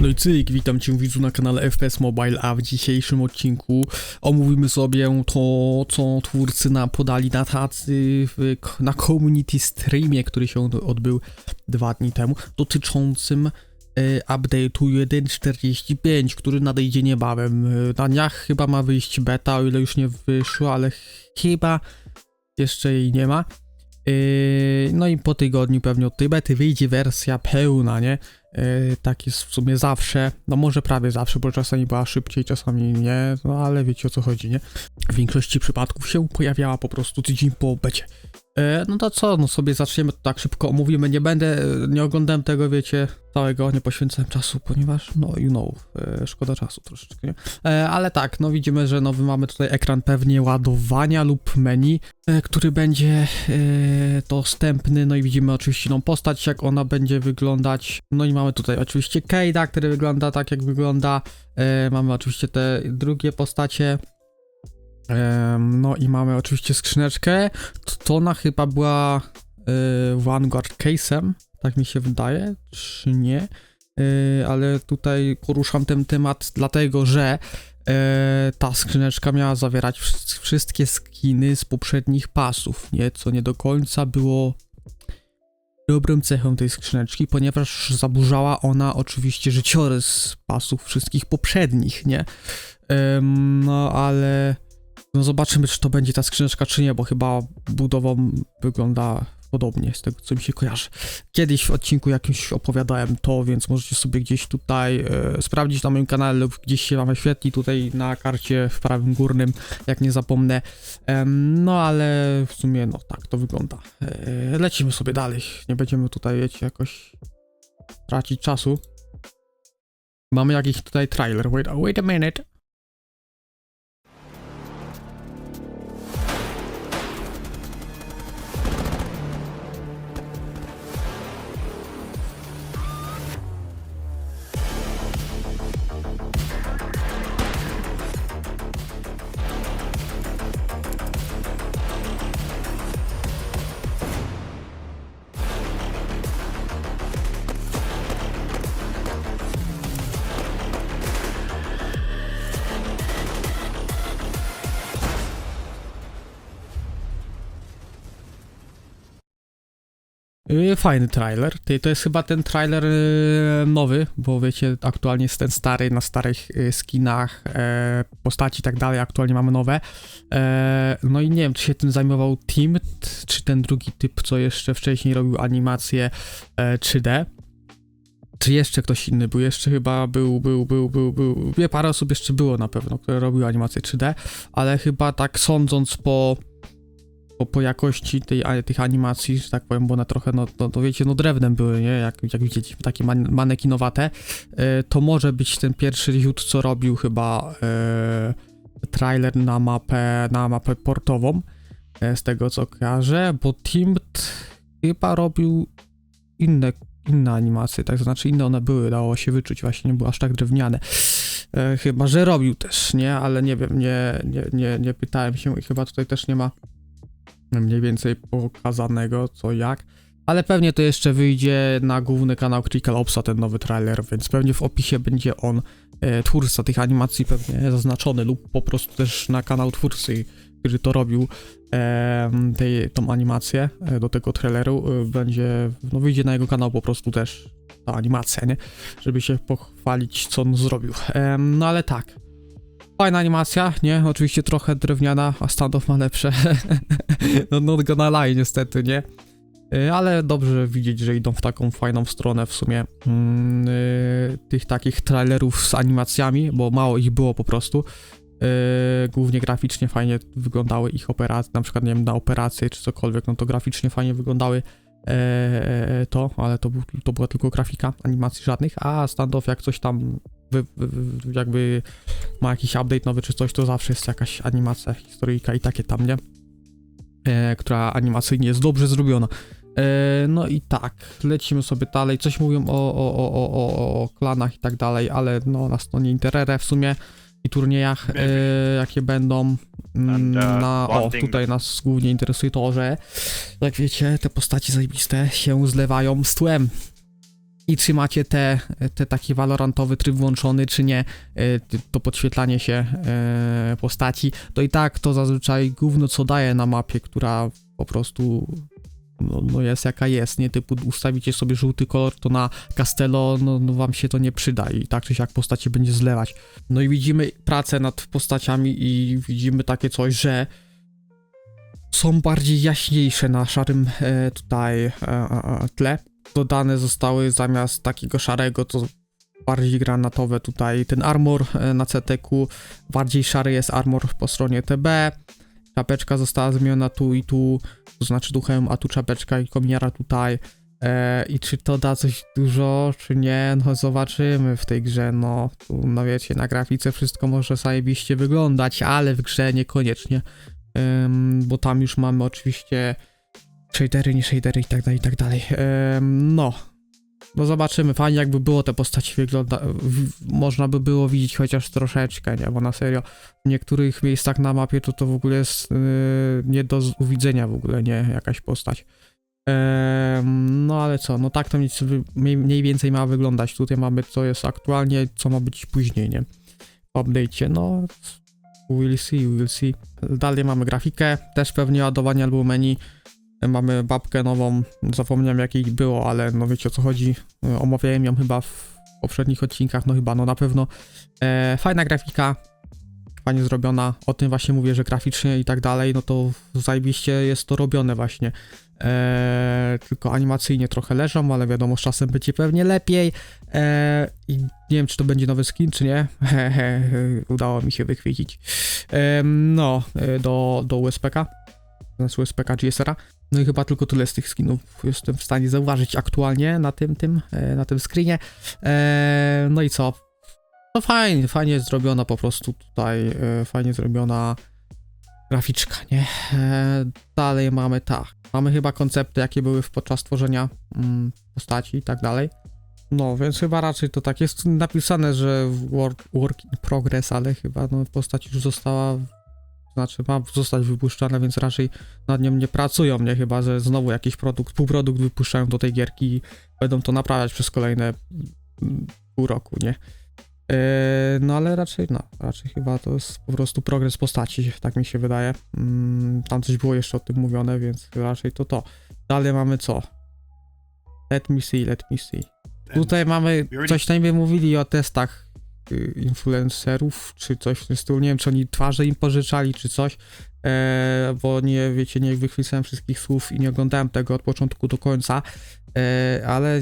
No i cyk, witam cię widzu na kanale FPS Mobile, a w dzisiejszym odcinku omówimy sobie to, co twórcy nam podali na tacy, na community streamie, który się odbył dwa dni temu, dotyczącym e, update'u 1.45, który nadejdzie niebawem. E, Na dniach chyba ma wyjść beta, o ile już nie wyszło, ale chyba jeszcze jej nie ma. E, No i po tygodniu pewnie od tej wyjdzie wersja pełna, nie? Yy, tak jest w sumie zawsze, no może prawie zawsze, bo czasami była szybciej, czasami nie, no ale wiecie o co chodzi, nie? W większości przypadków się pojawiała po prostu tydzień po becie. Yy, no to co, no sobie zaczniemy tak szybko omówimy, nie będę, yy, nie oglądałem tego, wiecie, całego, nie poświęcałem czasu, ponieważ, no you know, yy, szkoda czasu troszeczkę, nie? Ale tak, no widzimy, że nowy mamy tutaj ekran pewnie ładowania lub menu, który będzie dostępny, no i widzimy oczywiście tą postać, jak ona będzie wyglądać, no i mamy tutaj oczywiście Kejda, który wygląda tak, jak wygląda, e, mamy oczywiście te drugie postacie, no i mamy oczywiście skrzyneczkę, T- to ona chyba była e, Vanguard Case'em, tak mi się wydaje, czy nie, E, ale tutaj poruszam ten temat dlatego, że e, ta skrzyneczka miała zawierać wsz- wszystkie skiny z poprzednich pasów, nie, co nie do końca było dobrą cechą tej skrzyneczki, ponieważ zaburzała ona oczywiście życiorys pasów wszystkich poprzednich, nie? No ale no zobaczymy, czy to będzie ta skrzyneczka, czy nie, bo chyba budową wygląda podobnie z tego, co mi się kojarzy. Kiedyś w odcinku jakimś opowiadałem to, więc możecie sobie gdzieś tutaj e, sprawdzić na moim kanale lub gdzieś się wam wyświetli tutaj na karcie w prawym górnym, jak nie zapomnę. No ale w sumie no tak to wygląda. E, lecimy sobie dalej. Nie będziemy tutaj wiecie jakoś tracić czasu. Mamy jakiś tutaj trailer. Wait, wait a minute. Fajny trailer. To jest chyba ten trailer yy, nowy, bo wiecie, aktualnie jest ten stary na starych yy, skinach, e, postaci i tak dalej. Aktualnie mamy nowe. E, no i nie wiem, czy się tym zajmował Team, czy ten drugi typ, co jeszcze wcześniej robił animację e, 3D. Czy jeszcze ktoś inny był? Jeszcze chyba był, był, był, był, był. Wie, parę osób jeszcze było na pewno, które robiły animację 3D, ale chyba tak sądząc po po, po jakości tej, a- tych animacji, że tak powiem, bo one trochę, no, no to wiecie, no drewnem były, nie, jak, jak widzicie, takie man, manekinowate, e, to może być ten pierwszy rzut, co robił chyba e, trailer na mapę, na mapę portową, e, z tego co kojarzę, bo Teamed chyba robił inne, inne animacje, tak, to znaczy inne one były, dało się wyczuć, właśnie nie były aż tak drewniane. E, chyba, że robił też, nie, ale nie wiem, nie, nie, nie, nie pytałem się i chyba tutaj też nie ma mniej więcej pokazanego co jak. Ale pewnie to jeszcze wyjdzie na główny kanał Critical Opsa ten nowy trailer, więc pewnie w opisie będzie on, e, twórca tych animacji pewnie zaznaczony lub po prostu też na kanał twórcy, który to robił e, tej, tą animację e, do tego traileru, e, będzie, no wyjdzie na jego kanał po prostu też ta animacja, nie? Żeby się pochwalić co on zrobił. E, no ale tak. Fajna animacja, nie? Oczywiście trochę drewniana, a standoff ma lepsze. no, no go na lie niestety, nie? Y, Ale dobrze widzieć, że idą w taką fajną stronę w sumie mm, y, tych takich trailerów z animacjami, bo mało ich było po prostu. Y, głównie graficznie fajnie wyglądały ich operacje, na przykład nie wiem, na operacje czy cokolwiek, no to graficznie fajnie wyglądały e, e, to, ale to, to była tylko grafika, animacji żadnych, a standoff jak coś tam jakby ma jakiś update nowy czy coś, to zawsze jest jakaś animacja, historyjka i takie tam, nie? E, która animacyjnie jest dobrze zrobiona. E, no i tak, lecimy sobie dalej. Coś mówią o, o, o, o, o, o klanach i tak dalej, ale no nas to nie interesuje w sumie i turniejach, e, jakie będą. Mm, uh, na, o, tutaj nas głównie interesuje to, że jak wiecie, te postacie zajebiste się zlewają z tłem. I czy macie te, te taki valorantowy tryb włączony, czy nie, e, to podświetlanie się e, postaci, to i tak to zazwyczaj gówno co daje na mapie, która po prostu no, no jest jaka jest, nie? Typu ustawicie sobie żółty kolor, to na Castello, no, no wam się to nie przyda i tak czy siak postacie będzie zlewać. No i widzimy pracę nad postaciami i widzimy takie coś, że są bardziej jaśniejsze na szarym e, tutaj e, tle. Dodane zostały zamiast takiego szarego, to bardziej granatowe tutaj ten armor e, na CTQ, bardziej szary jest armor po stronie TB, czapeczka została zmieniona tu i tu, to znaczy duchem, a tu czapeczka i kominiara tutaj. E, I czy to da coś dużo, czy nie, no zobaczymy w tej grze, no, tu, no wiecie, na grafice wszystko może zajebiście wyglądać, ale w grze niekoniecznie, Ym, bo tam już mamy oczywiście shadery, nie shadery i tak dalej, i tak dalej. No, no zobaczymy, fajnie jakby było te postaci wygląda, w, można by było widzieć chociaż troszeczkę, nie, bo na serio w niektórych miejscach na mapie to to w ogóle jest yy, nie do uwidzenia w ogóle, nie, jakaś postać. Em, no ale co, no tak to mniej, mniej- mniej więcej ma wyglądać. Tutaj mamy co jest aktualnie, co ma być później, nie? W update'cie, no we'll see, we'll see. Dalej mamy grafikę, też pewnie ładowanie albo menu. Mamy babkę nową, zapomniałem jakiej było, ale no wiecie o co chodzi. Omawiałem ją chyba w poprzednich odcinkach, no chyba, no na pewno. E, fajna grafika, fajnie zrobiona. O tym właśnie mówię, że graficznie i tak dalej, no to zajebiście jest to robione właśnie. E, tylko animacyjnie trochę leżą, ale wiadomo, z czasem będzie pewnie lepiej. E, I nie wiem, czy to będzie nowy skin, czy nie. Udało mi się wychwycić. E, no, e, do, do USPK. Znaczy USPK GSR-a. No i chyba tylko tyle z tych skinów jestem w stanie zauważyć aktualnie na tym, tym, e, na tym screenie. E, no i co? No fajnie, fajnie zrobiona po prostu tutaj, e, fajnie zrobiona graficzka, nie? Dalej mamy tak. Mamy chyba koncepty, jakie były podczas tworzenia mm, postaci i tak dalej. No, więc chyba raczej to tak jest napisane, że work, work in progress, ale chyba no, postać już została, znaczy ma zostać wypuszczana, więc raczej nad nią nie pracują, nie? Chyba, że znowu jakiś produkt, półprodukt wypuszczają do tej gierki i będą to naprawiać przez kolejne mm, pół roku, nie? Yy, no ale raczej, no, raczej chyba to jest po prostu progres postaci, tak mi się wydaje. Mm, tam coś było jeszcze o tym mówione, więc raczej to to. Dalej mamy co? Let me see, let me see. Tutaj mamy coś najmniej mówili o testach influencerów, czy coś w tym stylu. Nie wiem, czy oni twarze im pożyczali, czy coś. E, bo nie, wiecie, nie wychwycałem wszystkich słów i nie oglądałem tego od początku do końca. E, ale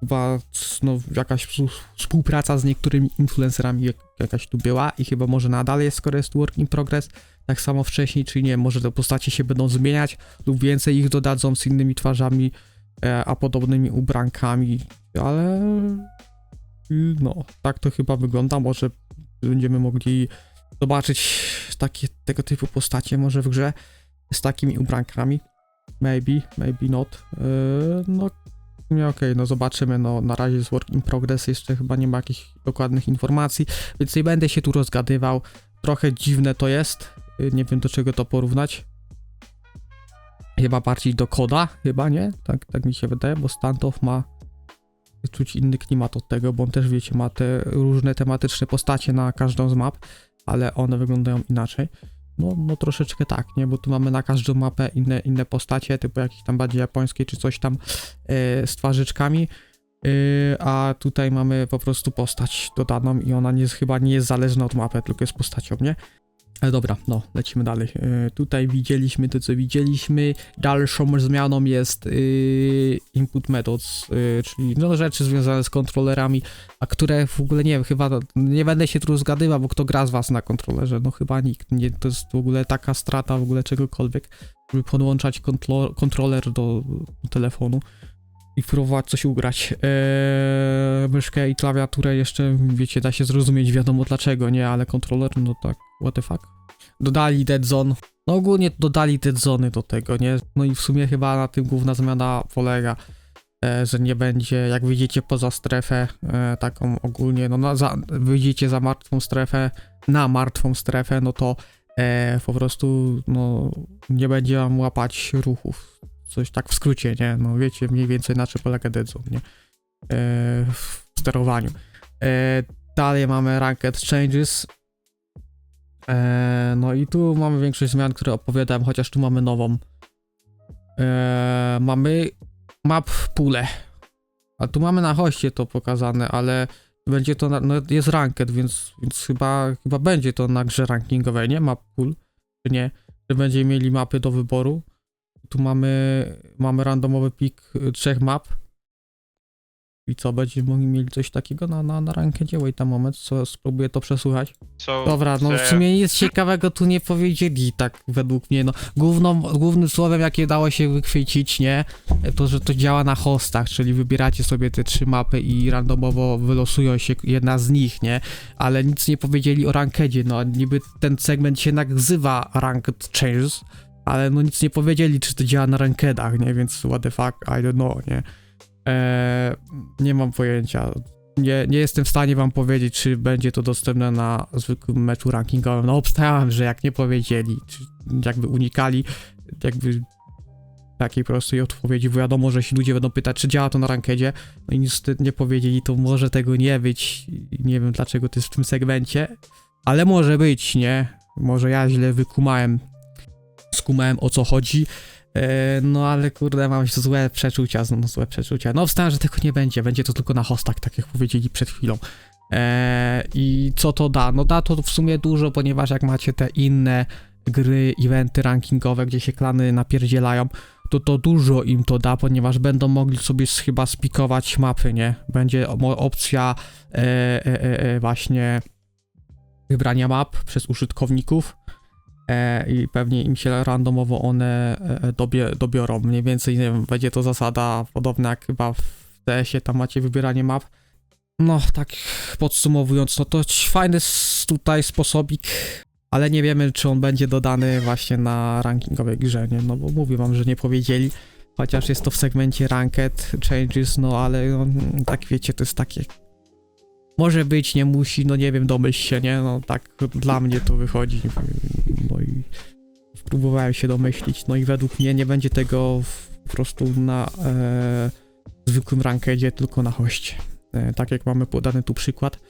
chyba no, jakaś współ- współpraca z niektórymi influencerami jak, jakaś tu była i chyba może nadal jest, skoro jest work in progress. Tak samo wcześniej, czy nie, może te postacie się będą zmieniać lub więcej ich dodadzą z innymi twarzami, e, a podobnymi ubrankami, ale y, no, tak to chyba wygląda. Może będziemy mogli zobaczyć takie tego typu postacie może w grze z takimi ubrankami. Maybe, maybe not. Yy, no, nie okej, no zobaczymy. No, na razie jest work in progress, jeszcze chyba nie ma jakichś dokładnych informacji, więc nie będę się tu rozgadywał. Trochę dziwne to jest. Yy, nie wiem do czego to porównać. Chyba bardziej do koda, chyba nie? Tak, tak mi się wydaje, bo standoff ma czuć inny klimat od tego, bo on też wiecie, ma te różne tematyczne postacie na każdą z map, ale one wyglądają inaczej. No, no troszeczkę tak, nie? Bo tu mamy na każdą mapę inne, inne postacie, typu jakieś tam bardziej japońskie czy coś tam e, z twarzyczkami. e, a tutaj mamy po prostu postać dodaną i ona nie chyba nie jest zależna od mapy, tylko jest postacią, nie? Ale dobra, no, lecimy dalej. E, tutaj widzieliśmy to, co widzieliśmy. Dalszą zmianą jest e, input methods, e, czyli no, rzeczy związane z kontrolerami, a które w ogóle nie wiem, chyba nie będę się tu zgadywał, bo kto gra z was na kontrolerze? No chyba nikt. Nie, to jest w ogóle taka strata w ogóle czegokolwiek, żeby podłączać kontro, kontroler do, do telefonu i próbować coś ugrać. Eee, myszkę i klawiaturę jeszcze, wiecie, da się zrozumieć, wiadomo dlaczego, nie? Ale kontroler, no tak, what the fuck. Dodali Dead Zone. No ogólnie dodali Dead Zony do tego, nie? No i w sumie chyba na tym główna zmiana polega e, że nie będzie, jak wyjdziecie poza strefę e, taką ogólnie, no na, za, wyjdziecie za martwą strefę, na martwą strefę, no to e, po prostu no, nie będzie wam łapać ruchów. Coś tak w skrócie, nie? No wiecie mniej więcej na czym polega Dead Zone, nie? w sterowaniu. E, dalej mamy Ranked Changes. E, no i tu mamy większość zmian, które opowiadałem, chociaż tu mamy nową. E, mamy map pulę. A tu mamy na hoście to pokazane, ale będzie to, na, no jest ranked, więc, więc chyba, chyba będzie to na grze rankingowej, nie? Map pool, czy nie? Że będziemy mieli mapy do wyboru. Tu mamy, mamy randomowy pik trzech map. I co, będziemy mogli mieli coś takiego na, na, na rankedzie? Wait a moment, co, spróbuję to przesłuchać. So Dobra, no w sumie nic ciekawego tu nie powiedzieli, tak według mnie, no. Główną, głównym słowem, jakie dało się wychwycić, nie, to, że to działa na hostach, czyli wybieracie sobie te trzy mapy i randomowo wylosują się jedna z nich, nie, ale nic nie powiedzieli o rankedzie, no, niby ten segment się nazywa Ranked Changes, ale no nic nie powiedzieli, czy to działa na rankedach, nie, więc what the fuck, I don't know, nie. Eee, nie mam pojęcia, nie, nie jestem w stanie wam powiedzieć, czy będzie to dostępne na zwykłym meczu rankingowym. No obstawiam, że jak nie powiedzieli, czy jakby unikali jakby takiej prostej odpowiedzi, bo wiadomo, że się ludzie będą pytać, czy działa to na rankedzie, no i nic nie powiedzieli, to może tego nie być. Nie wiem, dlaczego to jest w tym segmencie, ale może być, nie? Może ja źle wykumałem, skumałem o co chodzi. E, No ale kurde, mam złe przeczucia, no złe przeczucia. No wstałem, że tego nie będzie, będzie to tylko na hostach, tak jak powiedzieli przed chwilą. E, I co to da? No da to w sumie dużo, ponieważ jak macie te inne gry, eventy rankingowe, gdzie się klany napierdzielają, to to dużo im to da, ponieważ będą mogli sobie chyba spikować mapy, nie? Będzie opcja e, e, e, e, właśnie wybrania map przez użytkowników i pewnie im się randomowo one e, dobie, dobiorą. Mniej więcej, nie wiem, będzie to zasada podobna jak chyba w TS-ie, tam macie wybieranie map. No, tak podsumowując, no to fajny tutaj sposobik, ale nie wiemy, czy on będzie dodany właśnie na rankingowej grze, nie? No bo mówię wam, że nie powiedzieli, chociaż jest to w segmencie Ranked Changes, no ale no, tak wiecie, to jest takie może być, nie musi, no nie wiem, domyśl się, nie? No tak dla mnie to wychodzi. No i próbowałem się domyślić, no i według mnie nie będzie tego po prostu na e, zwykłym rankedzie, tylko na hoście. E, tak jak mamy podany tu przykład.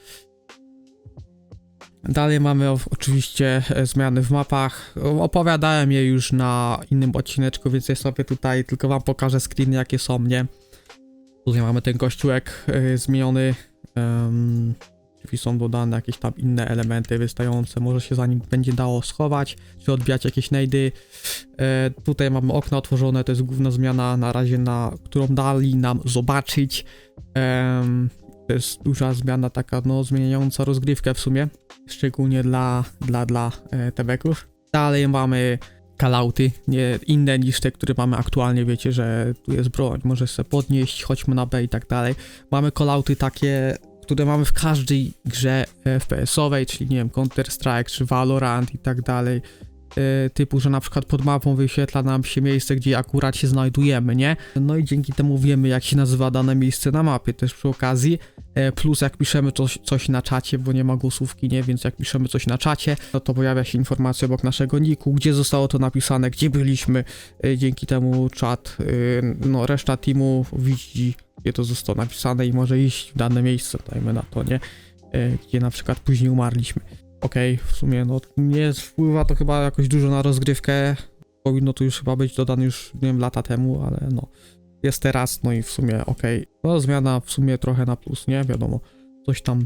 Dalej mamy oczywiście e, zmiany w mapach. Opowiadałem je już na innym odcineczku, więc ja sobie tutaj tylko wam pokażę screeny jakie są, nie? Tutaj mamy ten kościółek e, zmieniony. Um, są dodane jakieś tam inne elementy wystające, może się za nim będzie dało schować, czy odbijać jakieś nejdy. E, tutaj mamy okna otworzone, to jest główna zmiana na razie, na którą dali nam zobaczyć. Em, to jest duża zmiana, taka no zmieniająca rozgrywkę w sumie, szczególnie dla, dla, dla e, tebeków. Dalej mamy kalauty, nie inne niż te, które mamy aktualnie, wiecie, że tu jest broń, możesz sobie podnieść, chodźmy na B i tak dalej. Mamy callouty takie, które mamy w każdej grze FPS-owej, czyli nie wiem, Counter-Strike czy Valorant i tak dalej. E, Typu, że na przykład pod mapą wyświetla nam się miejsce, gdzie akurat się znajdujemy, nie? No i dzięki temu wiemy, jak się nazywa dane miejsce na mapie, też przy okazji. E, Plus jak piszemy coś, coś na czacie, bo nie ma głosówki, nie? Więc jak piszemy coś na czacie, no to pojawia się informacja obok naszego niku, gdzie zostało to napisane, gdzie byliśmy. E, Dzięki temu czat, no reszta teamu widzi, gdzie to zostało napisane i może iść w dane miejsce, dajmy na to, nie? Gdzie na przykład później umarliśmy. Okej, w sumie no nie wpływa to chyba jakoś dużo na rozgrywkę. Powinno to już chyba być dodane już, nie wiem, lata temu, ale no. Jest teraz, no i w sumie okej. No zmiana w sumie trochę na plus, nie? Wiadomo. Coś tam,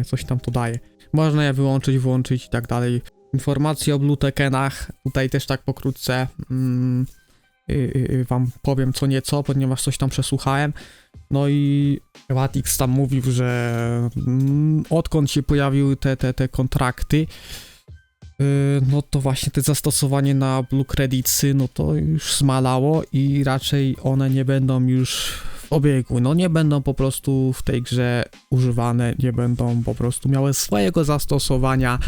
e, coś tam to daje. Można je wyłączyć, włączyć i tak dalej. Informacje o Blue Tekenach, tutaj też tak pokrótce mm, y, y, y, wam powiem co nieco, ponieważ coś tam przesłuchałem. No i Watix tam mówił, że mm, odkąd się pojawiły te, te, te kontrakty, no to właśnie te zastosowanie na Blue Creditsy, no to już zmalało i raczej one nie będą już obiegu, no nie będą po prostu w tej grze używane, nie będą po prostu miały swojego zastosowania,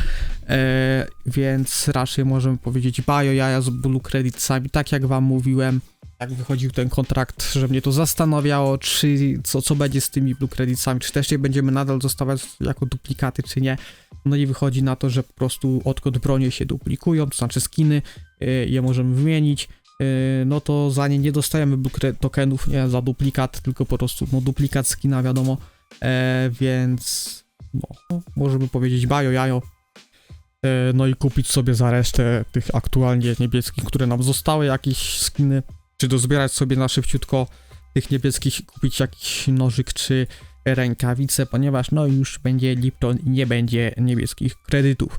e, więc raczej możemy powiedzieć bajo jaja z Blue Creditsami, tak jak wam mówiłem, jak wychodził ten kontrakt, że mnie to zastanawiało, czy co, co będzie z tymi Blue Creditsami, czy też je będziemy nadal dostawać jako duplikaty, czy nie. No i wychodzi na to, że po prostu odkąd bronie się duplikują, to znaczy skiny, y, je możemy wymienić no to za nie nie dostajemy tokenów, nie za duplikat, tylko po prostu no duplikat skina wiadomo, e, więc no, możemy powiedzieć bajo jajo. E, no i kupić sobie za resztę tych aktualnie niebieskich, które nam zostały, jakieś skiny, czy dozbierać sobie na szybciutko tych niebieskich, kupić jakiś nożyk, czy rękawice, ponieważ no już będzie Lipton i nie będzie niebieskich kredytów.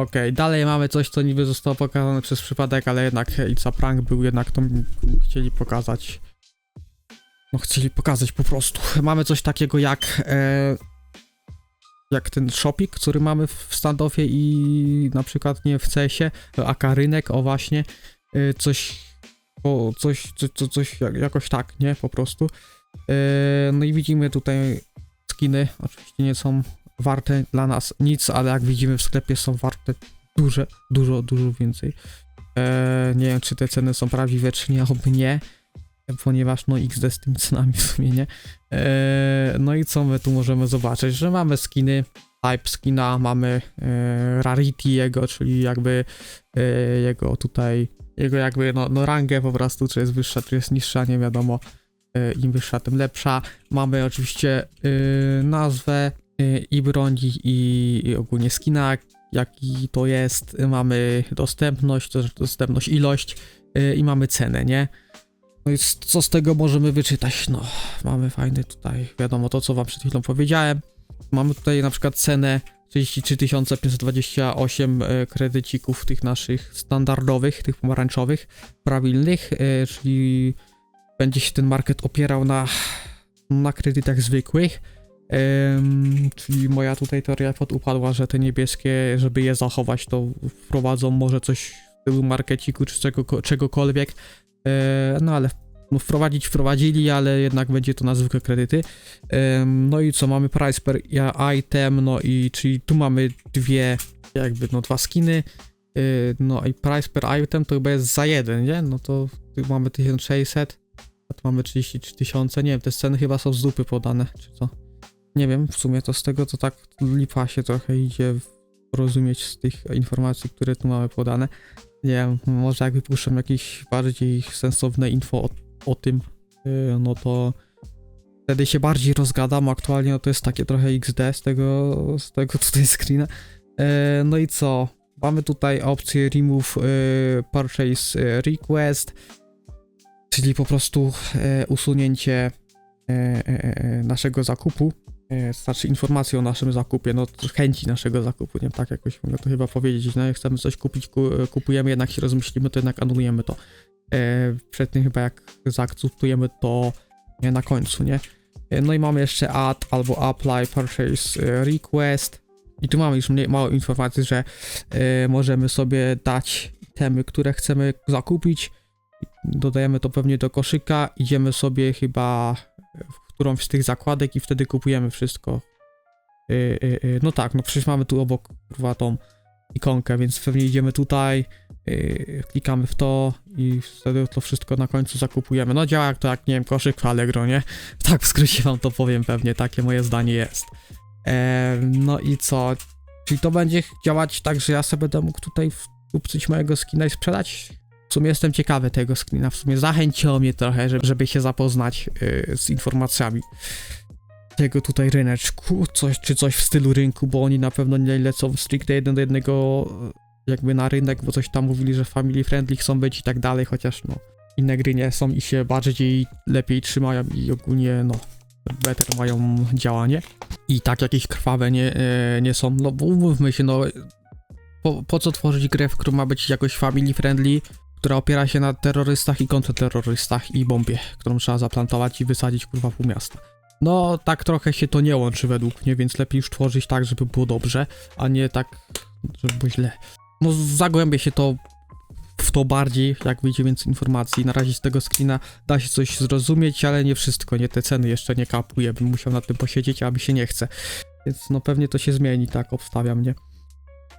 Okej, dalej mamy coś, co niby zostało pokazane przez przypadek, ale jednak It's prank był, jednak to chcieli pokazać. No chcieli pokazać po prostu. Mamy coś takiego jak e, jak ten shopik, który mamy w standoffie i na przykład nie w CS-ie, aka rynek, o właśnie, e, coś, o, coś, co, co, coś jak, jakoś tak, nie, po prostu. E, no i widzimy tutaj skiny, oczywiście nie są warte dla nas nic, ale jak widzimy w sklepie są warte duże, dużo, dużo więcej. E, nie wiem, czy te ceny są prawdziwe, czy nie, oby nie, ponieważ no XD z tymi cenami w sumie nie. E, no i co my tu możemy zobaczyć, że mamy skiny, type skina, mamy e, rarity jego, czyli jakby e, jego tutaj, jego jakby no, no rangę po prostu, czy jest wyższa, czy jest niższa, nie wiadomo. E, Im wyższa, tym lepsza. Mamy oczywiście e, nazwę i broni i, ogólnie skina, jaki to jest. Mamy dostępność, dostępność, ilość e, i mamy cenę, nie? No i co z tego możemy wyczytać? No, mamy fajny tutaj, wiadomo to, co wam przed chwilą powiedziałem. Mamy tutaj na przykład cenę 33 528 e, kredycików tych naszych standardowych, tych pomarańczowych, prawilnych, czyli będzie się ten market opierał na, na kredytach zwykłych. Em, czyli moja tutaj teoria podupadła, że te niebieskie, żeby je zachować, to wprowadzą może coś w stylu markeciku czy czego, czegokolwiek. E, no ale no, wprowadzić wprowadzili, ale jednak będzie to na zwykłe kredyty. Em, no i co, mamy price per item, no i czyli tu mamy dwie, jakby no dwa skiny. Y, No i price per item to chyba jest za jeden, nie? No to tu mamy 1600, a tu mamy 33 tysiące. Nie wiem, te sceny chyba są z dupy podane, czy co? Nie wiem, w sumie to z tego to tak lipa się trochę idzie rozumieć z tych informacji, które tu mamy podane. Nie wiem, może jak wypuszczam jakieś bardziej sensowne info o, o tym, y, no to wtedy się bardziej rozgadam. Aktualnie no to jest takie trochę XD z tego, z tego tutaj screena. E, no i co? Mamy tutaj opcję remove e, purchase request, czyli po prostu usunięcie naszego zakupu, znaczy informacji o naszym zakupie, no chęci naszego zakupu, nie tak jakoś mogę to chyba powiedzieć, no jak chcemy coś kupić, ku, kupujemy, jednak się rozmyślimy, to jednak anulujemy to. E, przed tym chyba jak zaakceptujemy to nie, na końcu, nie? E, No i mamy jeszcze add albo apply purchase e, request. I tu mamy już mniej, mało informacji, że e, możemy sobie dać temy, które chcemy zakupić. Dodajemy to pewnie do koszyka, idziemy sobie chyba w którąś z tych zakładek i wtedy kupujemy wszystko. E, e, no tak, no przecież mamy tu obok kurwa tą ikonkę, więc pewnie idziemy tutaj, e, klikamy w to i wtedy to wszystko na końcu zakupujemy. No działa jak to jak, nie wiem, koszyk Allegro, nie? Tak w skrócie wam to powiem pewnie, takie moje zdanie jest. E, no i co? Czyli to będzie działać tak, że ja sobie będę mógł tutaj kupcyć mojego skina i sprzedać? W sumie jestem ciekawy tego skina, w sumie zachęciło mnie trochę, żeby, się zapoznać y, z informacjami tego tutaj ryneczku, coś, czy coś w stylu rynku, bo oni na pewno nie lecą stricte jeden do jednego y, jakby na rynek, bo coś tam mówili, że family friendly chcą być i tak dalej, chociaż no inne gry nie są i się bardziej lepiej trzymają i ogólnie no better mają działanie. I tak jakieś krwawe nie, e, nie są, no bo umówmy się, no po, po co tworzyć grę, w którą ma być jakoś family friendly, która opiera się na terrorystach i kontrterrorystach i bombie, którą trzeba zaplantować i wysadzić kurwa pół miasta. No tak trochę się to nie łączy według mnie, więc lepiej już tworzyć tak, żeby było dobrze, a nie tak, żeby było źle. No zagłębię się to w to bardziej, jak wyjdzie więcej informacji. Na razie z tego screena da się coś zrozumieć, ale nie wszystko, nie te ceny jeszcze nie kapuję, bym musiał nad tym posiedzieć, a mi się nie chce. Więc no pewnie to się zmieni, tak obstawiam, nie?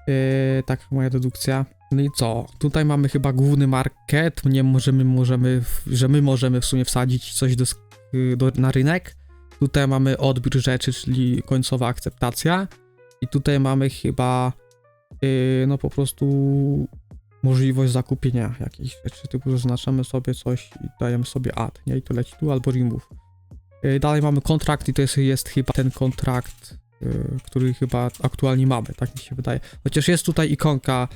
Yy, tak moja dedukcja. No i co? Tutaj mamy chyba główny market, nie możemy, możemy, że my możemy w sumie wsadzić coś do, do, na rynek. Tutaj mamy odbiór rzeczy, czyli końcowa akceptacja. I tutaj mamy chyba, yy, no po prostu możliwość zakupienia jakichś rzeczy, typu zaznaczamy sobie coś i dajemy sobie add, nie? I to leci tu albo remove. Yy, Dalej mamy kontrakt i to jest, jest chyba ten kontrakt, yy, który chyba aktualnie mamy, tak mi się wydaje. Chociaż jest tutaj ikonka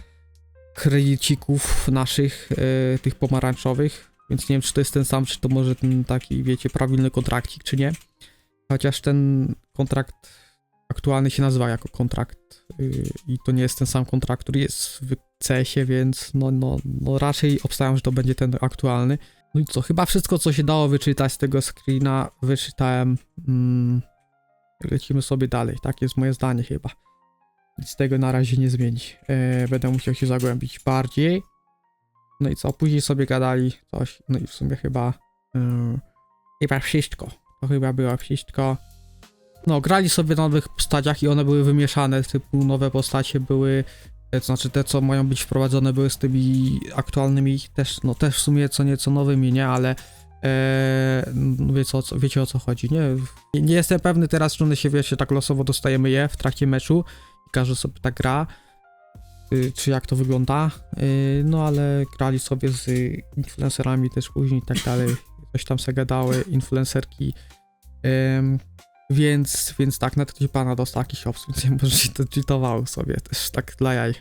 kredycików naszych, yy, tych pomarańczowych, więc nie wiem, czy to jest ten sam, czy to może ten taki, wiecie, prawilny kontrakcik, czy nie. Chociaż ten kontrakt aktualny się nazywa jako kontrakt yy, i to nie jest ten sam kontrakt, który jest w CS-ie, więc no, no, no raczej obstawiam, że to będzie ten aktualny. No i co, chyba wszystko, co się dało wyczytać z tego screena, wyczytałem. Mm, lecimy sobie dalej, tak jest moje zdanie chyba. Nic tego na razie nie zmieni. E, będę musiał się zagłębić bardziej. No i co, później sobie gadali coś, no i w sumie chyba yy, chyba wszystko. To chyba było wszystko. No, grali sobie na nowych postaciach i one były wymieszane, typu nowe postacie były, e, to znaczy te, co mają być wprowadzone, były z tymi aktualnymi też, no też w sumie co nieco nowymi, nie, ale e, no wiecie, o co, wiecie o co chodzi, nie? nie? Nie jestem pewny teraz, czy one się, wiecie, tak losowo dostajemy je w trakcie meczu każdy sobie tak gra, y, czy jak to wygląda, y, no ale grali sobie z influencerami też później i tak dalej, coś tam se gadały, influencerki, więc, więc tak, nawet ktoś pana dostał jakiś obs, więc ja może się to cheatował sobie też tak dla jaj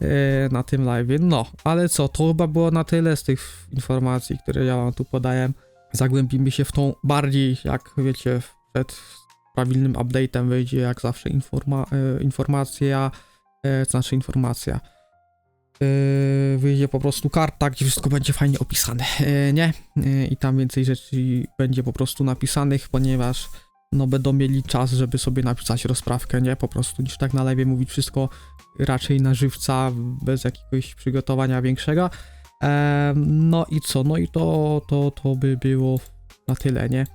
yy, na tym live. No, ale co, to chyba było na tyle z tych informacji, które ja wam tu podaję. Zagłębimy się w tą bardziej, jak wiecie, przed prawilnym update'em wyjdzie jak zawsze informa yy, informacja, yy, to znaczy informacja. Yy, wyjdzie po prostu karta, gdzie wszystko będzie fajnie opisane, yy, nie? I tam więcej rzeczy będzie po prostu napisanych, ponieważ no będą mieli czas, żeby sobie napisać rozprawkę, nie? Po prostu niż tak na lewie mówić wszystko raczej na żywca, bez jakiegoś przygotowania większego. No i co? No i to, to, to by było na tyle, nie?